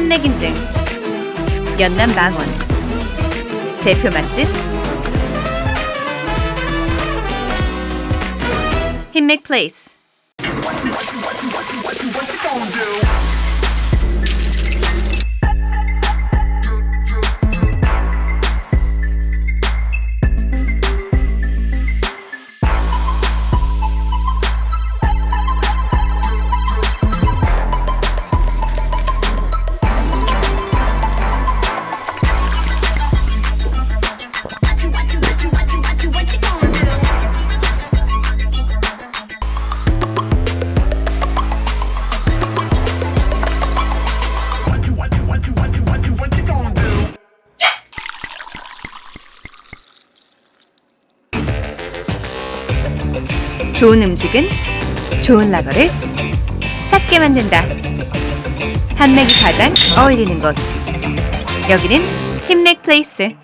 판매 인증. 연남 망원. 대표 맛집. 흰맥 플레이스 좋은 음식은 좋은 라거를 찾게 만든다. 한맥이 가장 어울리는 곳. 여기는 흰맥 플레이스.